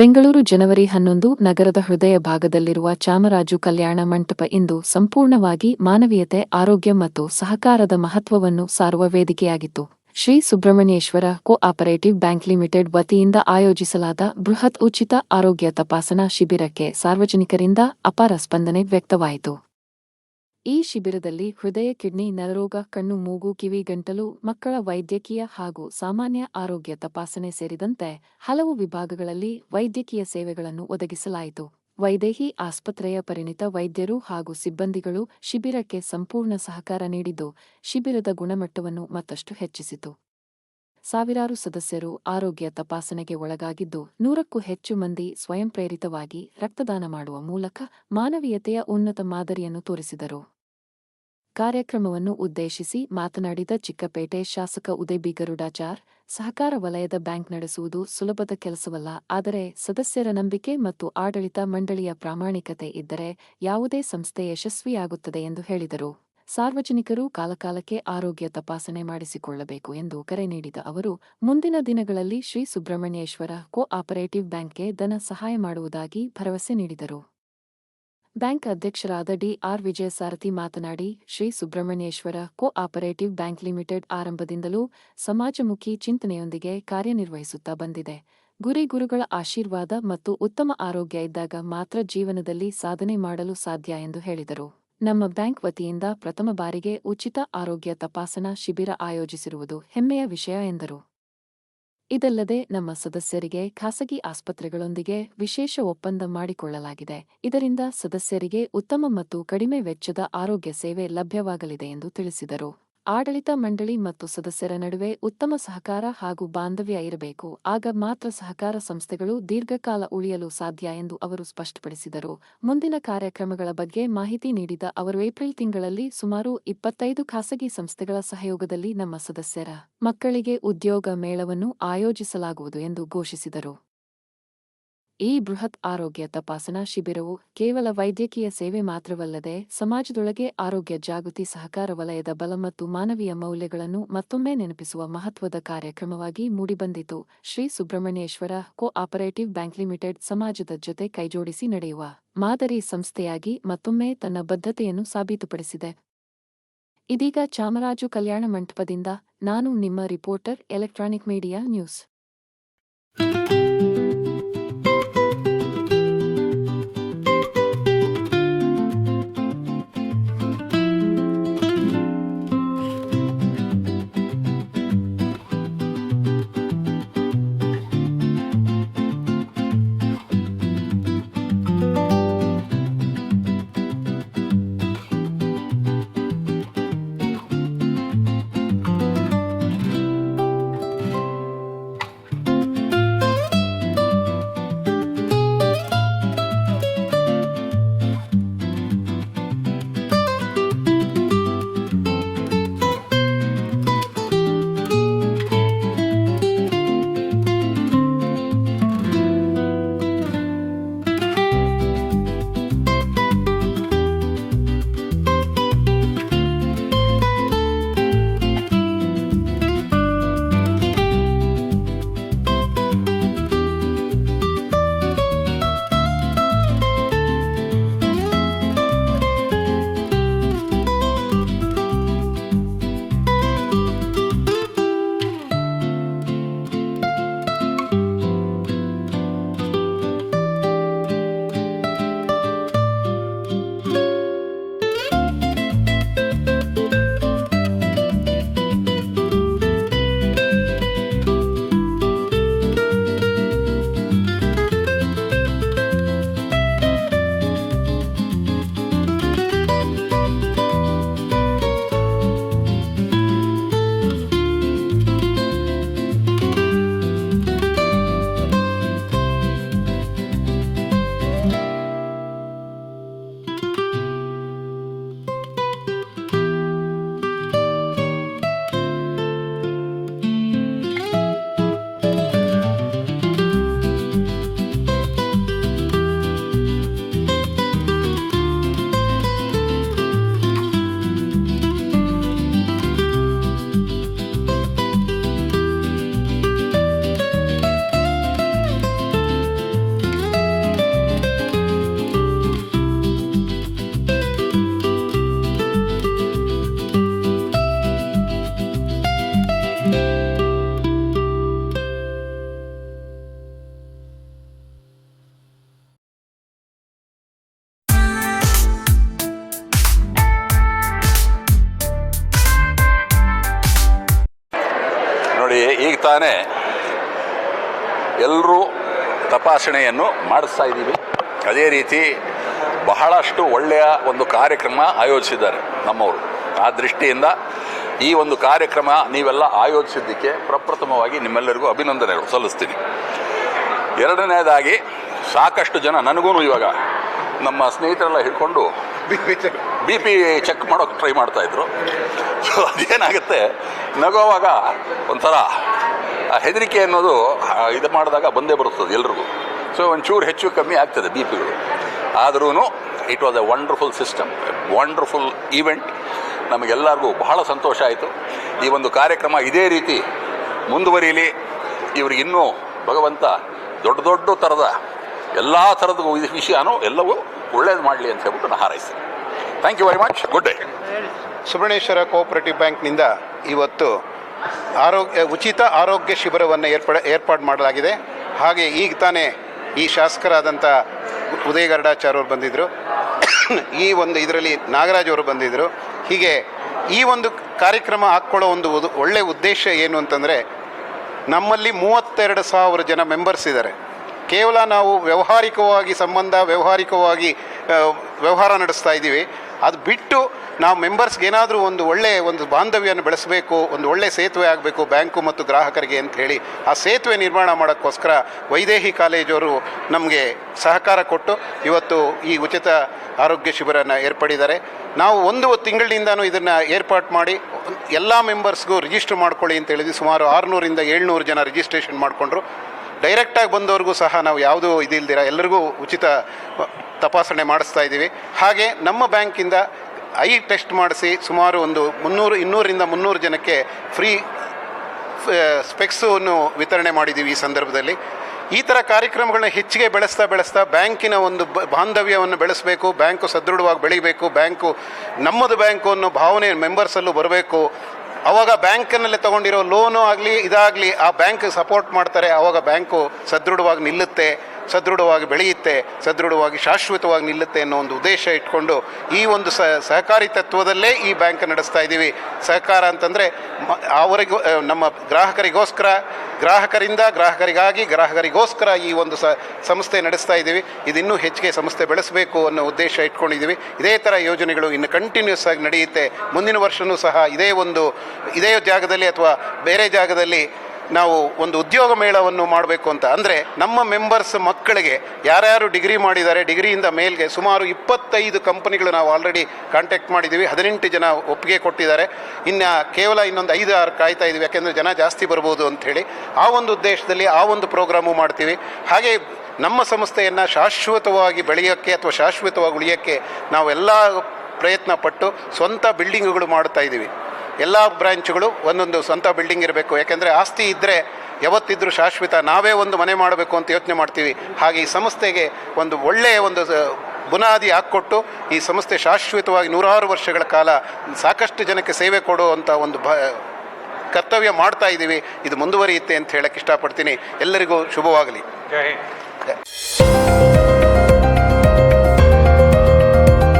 ಬೆಂಗಳೂರು ಜನವರಿ ಹನ್ನೊಂದು ನಗರದ ಹೃದಯ ಭಾಗದಲ್ಲಿರುವ ಚಾಮರಾಜು ಕಲ್ಯಾಣ ಮಂಟಪ ಇಂದು ಸಂಪೂರ್ಣವಾಗಿ ಮಾನವೀಯತೆ, ಆರೋಗ್ಯ ಮತ್ತು ಸಹಕಾರದ ಮಹತ್ವವನ್ನು ಸಾರುವ ವೇದಿಕೆಯಾಗಿತ್ತು. Shri Subrahmanyeshwara cooperative bank limited ವತಿಯಿಂದ ಆಯೋಜಿಸಲಾದ ಬೃಹತ್ ಉಚಿತ ಆರೋಗ್ಯ ತಪಾಸಣಾ ಶಿಬಿರಕ್ಕೆ ಸಾರ್ವಜನಿಕರಿಂದ ಅಪಾರ ಸ್ಪಂದನೆ ವ್ಯಕ್ತವಾಯಿತು. ಈ ಶಿಬಿರದಲ್ಲಿ ಹೃದಯ, ಕಿಡ್ನಿ, ನರರೋಗ, ಕಣ್ಣು, ಮೂಗು, ಕಿವಿ, ಗಂಟಲು, ಮಕ್ಕಳ ವೈದ್ಯಕೀಯ ಹಾಗೂ ಸಾಮಾನ್ಯ ಆರೋಗ್ಯ ತಪಾಸಣೆ ಸೇರಿದಂತೆ ಹಲವು ವಿಭಾಗಗಳಲ್ಲಿ ವೈದ್ಯಕೀಯ ಸೇವೆಗಳನ್ನು ಒದಗಿಸಲಾಯಿತು. ವೈದೇಹಿ ಆಸ್ಪತ್ರೆಯ ಪರಿಣಿತ ವೈದ್ಯರು ಹಾಗೂ ಸಿಬ್ಬಂದಿಗಳು ಶಿಬಿರಕ್ಕೆ ಸಂಪೂರ್ಣ ಸಹಕಾರ ನೀಡಿದ್ದು, ಶಿಬಿರದ ಗುಣಮಟ್ಟವನ್ನು ಮತ್ತಷ್ಟು ಹೆಚ್ಚಿಸಿತು. ಸಾವಿರಾರು ಸದಸ್ಯರು ಆರೋಗ್ಯ ತಪಾಸಣೆಗೆ ಒಳಗಾಗಿದ್ದು, ನೂರಕ್ಕೂ ಹೆಚ್ಚು ಮಂದಿ ಸ್ವಯಂಪ್ರೇರಿತವಾಗಿ ರಕ್ತದಾನ ಮಾಡುವ ಮೂಲಕ ಮಾನವೀಯತೆಯ ಉನ್ನತ ಮಾದರಿಯನ್ನು ತೋರಿಸಿದರು. ಕಾರ್ಯಕ್ರಮವನ್ನು ಉದ್ದೇಶಿಸಿ ಮಾತನಾಡಿದ ಚಿಕ್ಕಪೇಟೆ ಶಾಸಕ ಉದಯ ಬಿಗರುಡಾಚಾರ್ ಸಹಕಾರ ವಲಯದ ಬ್ಯಾಂಕ್ ನಡೆಸುವುದು ಸುಲಭದ ಕೆಲಸವಲ್ಲ, ಆದರೆ ಸದಸ್ಯರ ನಂಬಿಕೆ ಮತ್ತು ಆಡಳಿತ ಮಂಡಳಿಯ ಪ್ರಾಮಾಣಿಕತೆ ಇದ್ದರೆ ಯಾವುದೇ ಸಂಸ್ಥೆ ಯಶಸ್ವಿಯಾಗುತ್ತದೆ ಎಂದು ಹೇಳಿದರು. ಸಾರ್ವಜನಿಕರು ಕಾಲಕಾಲಕ್ಕೆ ಆರೋಗ್ಯ ತಪಾಸಣೆ ಮಾಡಿಸಿಕೊಳ್ಳಬೇಕು ಎಂದು ಕರೆ ನೀಡಿದ ಅವರು, ಮುಂದಿನ ದಿನಗಳಲ್ಲಿ ಶ್ರೀ ಸುಬ್ರಹ್ಮಣ್ಯೇಶ್ವರ ಕೋಆಪರೇಟಿವ್ ಬ್ಯಾಂಕ್ಗೆ ಧನ ಸಹಾಯ ಮಾಡುವುದಾಗಿ ಭರವಸೆ ನೀಡಿದರು. ಬ್ಯಾಂಕ್ ಅಧ್ಯಕ್ಷರಾದ ಡಿಆರ್ ವಿಜಯಸಾರಥಿ ಮಾತನಾಡಿ, Shri Subrahmanyeshwara cooperative bank limited ಆರಂಭದಿಂದಲೂ ಸಮಾಜಮುಖಿ ಚಿಂತನೆಯೊಂದಿಗೆ ಕಾರ್ಯನಿರ್ವಹಿಸುತ್ತಾ ಬಂದಿದೆ. ಗುರಿ ಗುರುಗಳ ಆಶೀರ್ವಾದ ಮತ್ತು ಉತ್ತಮ ಆರೋಗ್ಯ ಇದ್ದಾಗ ಮಾತ್ರ ಜೀವನದಲ್ಲಿ ಸಾಧನೆ ಮಾಡಲು ಸಾಧ್ಯ ಎಂದು ಹೇಳಿದರು. ನಮ್ಮ ಬ್ಯಾಂಕ್ ವತಿಯಿಂದ ಪ್ರಥಮ ಬಾರಿಗೆ ಉಚಿತ ಆರೋಗ್ಯ ತಪಾಸಣಾ ಶಿಬಿರ ಆಯೋಜಿಸಿರುವುದು ಹೆಮ್ಮೆಯ ವಿಷಯ ಎಂದರು. ಇದಲ್ಲದೆ ನಮ್ಮ ಸದಸ್ಯರಿಗೆ ಖಾಸಗಿ ಆಸ್ಪತ್ರೆಗಳೊಂದಿಗೆ ವಿಶೇಷ ಒಪ್ಪಂದ ಮಾಡಿಕೊಳ್ಳಲಾಗಿದೆ. ಇದರಿಂದ ಸದಸ್ಯರಿಗೆ ಉತ್ತಮ ಮತ್ತು ಕಡಿಮೆ ವೆಚ್ಚದ ಆರೋಗ್ಯ ಸೇವೆ ಲಭ್ಯವಾಗಲಿದೆ ಎಂದು ತಿಳಿಸಿದರು. ಆಡಳಿತ ಮಂಡಳಿ ಮತ್ತು ಸದಸ್ಯರ ನಡುವೆ ಉತ್ತಮ ಸಹಕಾರ ಹಾಗೂ ಬಾಂಧವ್ಯ ಇರಬೇಕು. ಆಗ ಮಾತ್ರ ಸಹಕಾರ ಸಂಸ್ಥೆಗಳು ದೀರ್ಘಕಾಲ ಉಳಿಯಲು ಸಾಧ್ಯ ಎಂದು ಅವರು ಸ್ಪಷ್ಟಪಡಿಸಿದರು. ಮುಂದಿನ ಕಾರ್ಯಕ್ರಮಗಳ ಬಗ್ಗೆ ಮಾಹಿತಿ ನೀಡಿದ ಅವರು, ಏಪ್ರಿಲ್ ತಿಂಗಳಲ್ಲಿ ಸುಮಾರು ಇಪ್ಪತ್ತೈದು ಖಾಸಗಿ ಸಂಸ್ಥೆಗಳ ಸಹಯೋಗದಲ್ಲಿ ನಮ್ಮ ಸದಸ್ಯರ ಮಕ್ಕಳಿಗೆ ಉದ್ಯೋಗ ಮೇಳವನ್ನು ಆಯೋಜಿಸಲಾಗುವುದು ಎಂದು ಘೋಷಿಸಿದರು. ಈ ಬೃಹತ್ ಆರೋಗ್ಯ ತಪಾಸಣಾ ಶಿಬಿರವು ಕೇವಲ ವೈದ್ಯಕೀಯ ಸೇವೆ ಮಾತ್ರವಲ್ಲದೆ ಸಮಾಜದೊಳಗೆ ಆರೋಗ್ಯ ಜಾಗೃತಿ ಸಹಕಾರ ವಲಯದ ಬಲ ಮತ್ತು ಮಾನವೀಯ ಮೌಲ್ಯಗಳನ್ನು ಮತ್ತೊಮ್ಮೆ ನೆನಪಿಸುವ ಮಹತ್ವದ ಕಾರ್ಯಕ್ರಮವಾಗಿ ಮೂಡಿಬಂದಿತು. Shri Subrahmanyeshwara cooperative bank limited ಸಮಾಜದ ಜೊತೆ ಕೈಜೋಡಿಸಿ ನಡೆಯುವ ಮಾದರಿ ಸಂಸ್ಥೆಯಾಗಿ ಮತ್ತೊಮ್ಮೆ ತನ್ನ ಬದ್ಧತೆಯನ್ನು ಸಾಬೀತುಪಡಿಸಿದೆ. ಇದೀಗ ಚಾಮರಾಜು ಕಲ್ಯಾಣ ಮಂಟಪದಿಂದ ನಾನು ನಿಮ್ಮ ರಿಪೋರ್ಟರ್ ಎಲೆಕ್ಟ್ರಾನಿಕ್ ಮೀಡಿಯಾ ನ್ಯೂಸ್. ತಾನೇ ಎಲ್ಲರೂ ತಪಾಸಣೆಯನ್ನು ಮಾಡಿಸ್ತಾ ಇದ್ದೀವಿ. ಅದೇ ರೀತಿ ಬಹಳಷ್ಟು ಒಳ್ಳೆಯ ಒಂದು ಕಾರ್ಯಕ್ರಮ ಆಯೋಜಿಸಿದ್ದಾರೆ ನಮ್ಮವರು. ಆ ದೃಷ್ಟಿಯಿಂದ ಈ ಒಂದು ಕಾರ್ಯಕ್ರಮ ನೀವೆಲ್ಲ ಆಯೋಜಿಸಿದ್ದಕ್ಕೆ ಪ್ರಪ್ರಥಮವಾಗಿ ನಿಮ್ಮೆಲ್ಲರಿಗೂ ಅಭಿನಂದನೆಗಳು ಸಲ್ಲಿಸ್ತೀನಿ. ಎರಡನೇದಾಗಿ ಸಾಕಷ್ಟು ಜನ ನನಗೂ ಇವಾಗ ನಮ್ಮ ಸ್ನೇಹಿತರೆಲ್ಲ ಹಿಡ್ಕೊಂಡು ಬಿ ಪಿ ಚೆಕ್ ಮಾಡೋಕೆ ಟ್ರೈ ಮಾಡ್ತಾಯಿದ್ರು ಸೊ ಅದೇನಾಗುತ್ತೆ, ನಗೋವಾಗ ಒಂಥರ ಆ ಹೆದರಿಕೆ ಅನ್ನೋದು ಇದು ಮಾಡಿದಾಗ ಬಂದೇ ಬರುತ್ತದೆ ಎಲ್ರಿಗೂ. ಸೊ ಒಂಚೂರು ಹೆಚ್ಚು ಕಮ್ಮಿ ಆಗ್ತದೆ ಬಿ ಪಿಗಳು ಆದ್ರೂ it was a wonderful system wonderful event ನಮಗೆಲ್ಲರಿಗೂ ಬಹಳ ಸಂತೋಷ ಆಯಿತು. ಈ ಒಂದು ಕಾರ್ಯಕ್ರಮ ಇದೇ ರೀತಿ ಮುಂದುವರಿಯಲಿ ಇವ್ರಿಗೆ ಇನ್ನೂ ಭಗವಂತ ದೊಡ್ಡ ದೊಡ್ಡ ಥರದ ಎಲ್ಲ ಥರದ ವಿಷಯನೂ ಎಲ್ಲವೂ ಒಳ್ಳೇದು ಮಾಡಲಿ ಅಂತ ಹೇಳ್ಬಿಟ್ಟು ನಾನು ಹಾರೈಸ್ತೀನಿ. Thank you very much good day Subrahmeshwara cooperative ಬ್ಯಾಂಕ್ನಿಂದ ಇವತ್ತು ಆರೋಗ್ಯ, ಉಚಿತ ಆರೋಗ್ಯ ಶಿಬಿರವನ್ನು ಏರ್ಪಡ, ಏರ್ಪಾಡು ಮಾಡಲಾಗಿದೆ. ಹಾಗೆ ಈಗ ತಾನೇ ಈ ಶಾಸಕರಾದಂಥ ಉದಯ ಗರುಡಾಚಾರ್ಯ ಅವರು ಬಂದಿದ್ದರು ಈ ಒಂದು ಇದರಲ್ಲಿ ನಾಗರಾಜ್ ಅವರು ಬಂದಿದ್ದರು ಹೀಗೆ ಈ ಒಂದು ಕಾರ್ಯಕ್ರಮ ಹಾಕ್ಕೊಳ್ಳೋ ಒಂದು ಒಳ್ಳೆಯ ಉದ್ದೇಶ ಏನು ಅಂತಂದರೆ ನಮ್ಮಲ್ಲಿ ಮೂವತ್ತೆರಡು ಸಾವಿರ ಜನ ಮೆಂಬರ್ಸ್ ಇದ್ದಾರೆ. ಕೇವಲ ನಾವು ವ್ಯವಹಾರಿಕವಾಗಿ, ಸಂಬಂಧ ವ್ಯವಹಾರಿಕವಾಗಿ ವ್ಯವಹಾರ ನಡೆಸ್ತಾ ಇದ್ದೀವಿ. ಅದು ಬಿಟ್ಟು ನಾವು ಮೆಂಬರ್ಸ್ಗೆ ಏನಾದರೂ ಒಂದು ಒಳ್ಳೆಯ ಒಂದು ಬಾಂಧವ್ಯವನ್ನು ಬೆಳೆಸಬೇಕು, ಒಂದು ಒಳ್ಳೆಯ ಸೇತುವೆ ಆಗಬೇಕು ಬ್ಯಾಂಕು ಮತ್ತು ಗ್ರಾಹಕರಿಗೆ ಅಂತ ಹೇಳಿ, ಆ ಸೇತುವೆ ನಿರ್ಮಾಣ ಮಾಡೋಕ್ಕೋಸ್ಕರ ವೈದೇಹಿ ಕಾಲೇಜವರು ನಮಗೆ ಸಹಕಾರ ಕೊಟ್ಟು ಇವತ್ತು ಈ ಉಚಿತ ಆರೋಗ್ಯ ಶಿಬಿರನ ಏರ್ಪಡಿದ್ದಾರೆ. ನಾವು ಒಂದು ತಿಂಗಳಿನಿಂದನೂ ಇದನ್ನು ಏರ್ಪಾಟ್ ಮಾಡಿ ಎಲ್ಲ ಮೆಂಬರ್ಸ್ಗೂ ರಿಜಿಸ್ಟರ್ ಮಾಡ್ಕೊಳ್ಳಿ ಅಂತ ಹೇಳಿದ್ವಿ. ಸುಮಾರು ಆರುನೂರಿಂದ ಏಳ್ನೂರು ಜನ ರಿಜಿಸ್ಟ್ರೇಷನ್ ಮಾಡಿಕೊಂಡ್ರು. ಡೈರೆಕ್ಟಾಗಿ ಬಂದವರಿಗೂ ಸಹ ನಾವು ಯಾವುದೂ ಇದಿಲ್ದಿರ ಎಲ್ಲರಿಗೂ ಉಚಿತ ತಪಾಸಣೆ ಮಾಡಿಸ್ತಾ ಇದ್ದೀವಿ. ಹಾಗೆ ನಮ್ಮ ಬ್ಯಾಂಕಿಂದ ಐ ಟೆಸ್ಟ್ ಮಾಡಿಸಿ ಸುಮಾರು ಒಂದು ಮುನ್ನೂರು ಇನ್ನೂರಿಂದ ಮುನ್ನೂರು ಜನಕ್ಕೆ ಫ್ರೀ ಸ್ಪೆಕ್ಸನ್ನು ವಿತರಣೆ ಮಾಡಿದ್ದೀವಿ ಈ ಸಂದರ್ಭದಲ್ಲಿ. ಈ ಥರ ಕಾರ್ಯಕ್ರಮಗಳನ್ನ ಹೆಚ್ಚಿಗೆ ಬೆಳೆಸ್ತಾ ಬೆಳೆಸ್ತಾ ಬ್ಯಾಂಕಿನ ಒಂದು ಬಾಂಧವ್ಯವನ್ನು ಬೆಳೆಸಬೇಕು, ಬ್ಯಾಂಕು ಸದೃಢವಾಗಿ ಬೆಳಿಬೇಕು, ಬ್ಯಾಂಕು ನಮ್ಮದು ಬ್ಯಾಂಕು ಅನ್ನೋ ಭಾವನೆ ಮೆಂಬರ್ಸಲ್ಲೂ ಬರಬೇಕು. ಅವಾಗ ಬ್ಯಾಂಕಿನಲ್ಲಿ ತಗೊಂಡಿರೋ ಲೋನು ಆಗಲಿ, ಇದಾಗಲಿ, ಆ ಬ್ಯಾಂಕ್ ಸಪೋರ್ಟ್ ಮಾಡ್ತಾರೆ. ಆವಾಗ ಬ್ಯಾಂಕು ಸದೃಢವಾಗಿ ನಿಲ್ಲುತ್ತೆ, ಸದೃಢವಾಗಿ ಬೆಳೆಯುತ್ತೆ, ಸದೃಢವಾಗಿ ಶಾಶ್ವತವಾಗಿ ನಿಲ್ಲುತ್ತೆ ಅನ್ನೋ ಒಂದು ಉದ್ದೇಶ ಇಟ್ಕೊಂಡು ಈ ಒಂದು ಸಹಕಾರಿ ತತ್ವದಲ್ಲೇ ಈ ಬ್ಯಾಂಕ್ ನಡೆಸ್ತಾ ಇದ್ದೀವಿ ಸಹಕಾರ ಅಂತಂದರೆ ಅವರಿಗೂ, ನಮ್ಮ ಗ್ರಾಹಕರಿಗೋಸ್ಕರ ಗ್ರಾಹಕರಿಂದ ಗ್ರಾಹಕರಿಗಾಗಿ ಗ್ರಾಹಕರಿಗೋಸ್ಕರ ಈ ಒಂದು ಸಂಸ್ಥೆ ನಡೆಸ್ತಾ ಇದ್ದೀವಿ. ಇದಿನ್ನೂ ಹೆಚ್ಚಿಗೆ ಸಂಸ್ಥೆ ಬೆಳೆಸಬೇಕು ಅನ್ನೋ ಉದ್ದೇಶ ಇಟ್ಕೊಂಡಿದ್ದೀವಿ. ಇದೇ ಥರ ಯೋಜನೆಗಳು ಇನ್ನು ಕಂಟಿನ್ಯೂಸ್ ಆಗಿ ನಡೆಯುತ್ತೆ. ಮುಂದಿನ ವರ್ಷವೂ ಸಹ ಇದೇ ಒಂದು, ಇದೇ ಜಾಗದಲ್ಲಿ ಅಥವಾ ಬೇರೆ ಜಾಗದಲ್ಲಿ ನಾವು ಒಂದು ಉದ್ಯೋಗ ಮೇಳವನ್ನು ಮಾಡಬೇಕು ಅಂತ. ಅಂದರೆ ನಮ್ಮ ಮೆಂಬರ್ಸ್ ಮಕ್ಕಳಿಗೆ ಯಾರ್ಯಾರು ಡಿಗ್ರಿ ಮಾಡಿದ್ದಾರೆ, ಡಿಗ್ರಿಯಿಂದ ಮೇಲ್ಗೆ ಸುಮಾರು ಇಪ್ಪತ್ತೈದು ಕಂಪನಿಗಳು ನಾವು ಆಲ್ರೆಡಿ ಕಾಂಟ್ಯಾಕ್ಟ್ ಮಾಡಿದ್ದೀವಿ. ಹದಿನೆಂಟು ಜನ ಒಪ್ಪಿಗೆ ಕೊಟ್ಟಿದ್ದಾರೆ. ಇನ್ನು ಕೇವಲ ಇನ್ನೊಂದು ಐದು ಆರು ಕಾಯ್ತಾ ಇದ್ದೀವಿ. ಯಾಕೆಂದರೆ ಜನ ಜಾಸ್ತಿ ಬರ್ಬೋದು ಅಂಥೇಳಿ ಆ ಒಂದು ಉದ್ದೇಶದಲ್ಲಿ ಆ ಒಂದು ಪ್ರೋಗ್ರಾಮು ಮಾಡ್ತೀವಿ. ಹಾಗೆ ನಮ್ಮ ಸಂಸ್ಥೆಯನ್ನು ಶಾಶ್ವತವಾಗಿ ಬೆಳೆಯೋಕ್ಕೆ ಅಥವಾ ಶಾಶ್ವತವಾಗಿ ಉಳಿಯೋಕ್ಕೆ ನಾವೆಲ್ಲ ಪ್ರಯತ್ನ ಪಟ್ಟು ಸ್ವಂತ ಬಿಲ್ಡಿಂಗ್ಗಳು ಮಾಡ್ತಾ ಇದ್ದೀವಿ. ಎಲ್ಲ ಬ್ರಾಂಚ್ಗಳು ಒಂದೊಂದು ಸ್ವಂತ ಬಿಲ್ಡಿಂಗ್ ಇರಬೇಕು. ಯಾಕೆಂದರೆ ಆಸ್ತಿ ಇದ್ದರೆ ಯಾವತ್ತಿದ್ರೂ ಶಾಶ್ವತ ನಾವೇ ಒಂದು ಮನೆ ಮಾಡಬೇಕು ಅಂತ ಯೋಚನೆ ಮಾಡ್ತೀವಿ. ಹಾಗೆ ಈ ಸಂಸ್ಥೆಗೆ ಒಂದು ಒಳ್ಳೆಯ ಒಂದು ಬುನಾದಿ ಹಾಕ್ಕೊಟ್ಟು ಈ ಸಂಸ್ಥೆ ಶಾಶ್ವತವಾಗಿ ನೂರಾರು ವರ್ಷಗಳ ಕಾಲ ಸಾಕಷ್ಟು ಜನಕ್ಕೆ ಸೇವೆ ಕೊಡುವಂಥ ಒಂದು ಭ ಕರ್ತವ್ಯ ಮಾಡ್ತಾ ಇದ್ದೀವಿ ಇದು ಮುಂದುವರಿಯುತ್ತೆ ಅಂತ ಹೇಳಕ್ಕೆ ಇಷ್ಟಪಡ್ತೀನಿ. ಎಲ್ಲರಿಗೂ ಶುಭವಾಗಲಿ.